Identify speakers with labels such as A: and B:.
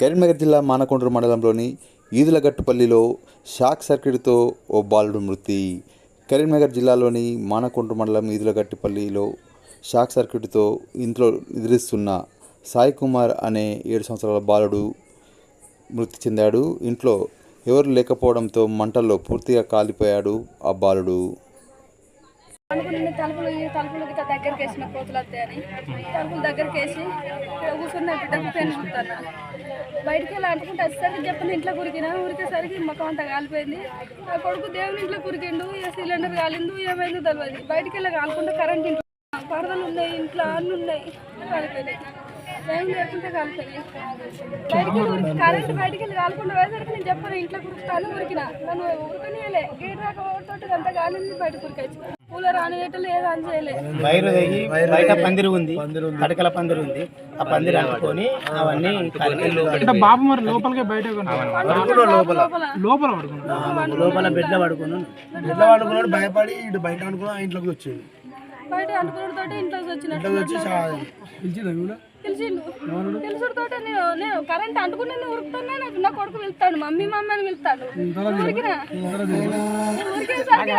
A: కరీంనగర్ జిల్లా మానకొండ్రు మండలంలోని ఈదులగట్టుపల్లిలో షాక్ సర్క్యూట్తో ఓ బాలుడు మృతి. కరీంనగర్ జిల్లాలోని మానకొండ్రు మండలం ఈదులగట్టుపల్లిలో షాక్ సర్క్యూట్తో ఇంట్లో నిద్రిస్తున్న సాయి కుమార్ అనే ఏడు సంవత్సరాల బాలుడు మృతి చెందాడు. ఇంట్లో ఎవరు లేకపోవడంతో మంటల్లో పూర్తిగా కాలిపోయాడు ఆ బాలుడు.
B: అనుకున్న తలుపులు ఈ తలుపులు గిట్ట దగ్గరికి వేసిన కోతులు వస్తాయని తలుపులు దగ్గరికి వేసి కూర్చున్న బిడ్డకు పెన్ను కుడతాను బయటికి వెళ్ళి అంటుకుంటే వచ్చేసరికి చెప్పిన ఇంట్లో కురికిన? ఉరికేసరికి మొక్క అంతా కాలిపోయింది. ఆ కొడుకు దేవుని ఇంట్లో కురికిండు ఏ సిలిండర్ కాలిండు ఏమైందో తెలియదు బయటికి వెళ్ళి కాలుకుంటే కరెంట్ ఇంట్లో పరదలు ఉన్నాయి ఇంట్లో అన్నీ ఉన్నాయి కాలిపోయినాయి. ఏం లేకుంటే కాలిపోయినాయి. బయటికి వెళ్ళి ఉరికి కరెంట్ బయటికి వెళ్ళి కాలకుండా పోయేసరికి నేను చెప్పాను ఇంట్లో కురుకుతాను ఉరికిన. నన్ను ఉరికనియలే. గేట్ రాకపోతే అంతా కాలింది బయట కురికొచ్చి కూలర్ అని
C: వైరు తెగి బయట పందిరి ఉంది. కడకల పందిరి ఉంది. ఆ పందిరి అనుకొని అవన్నీ
D: అంటే బాబు మరి లోపలికి బయట
C: లోపల
D: లోపల.
C: లోపల. బెడ్ల పడుకుని
E: ఎట్లా వాడుకున్నాడు భయపడి ఇటు బయట అనుకున్నా ఇంట్లోకి వచ్చింది
B: బయట అనుకున్న తోటి ఇంట్లోకి వచ్చినట్టు పిలిచిండు. పిలుచుడుతో నేను నేను కరెంట్ అంటుకుని ఉరుకుతున్నా నాకు నా కొడుకు వెళ్తాడు మమ్మీ మమ్మీ అని వెళ్తాడు. ఉరికినా ఉరికేసరికి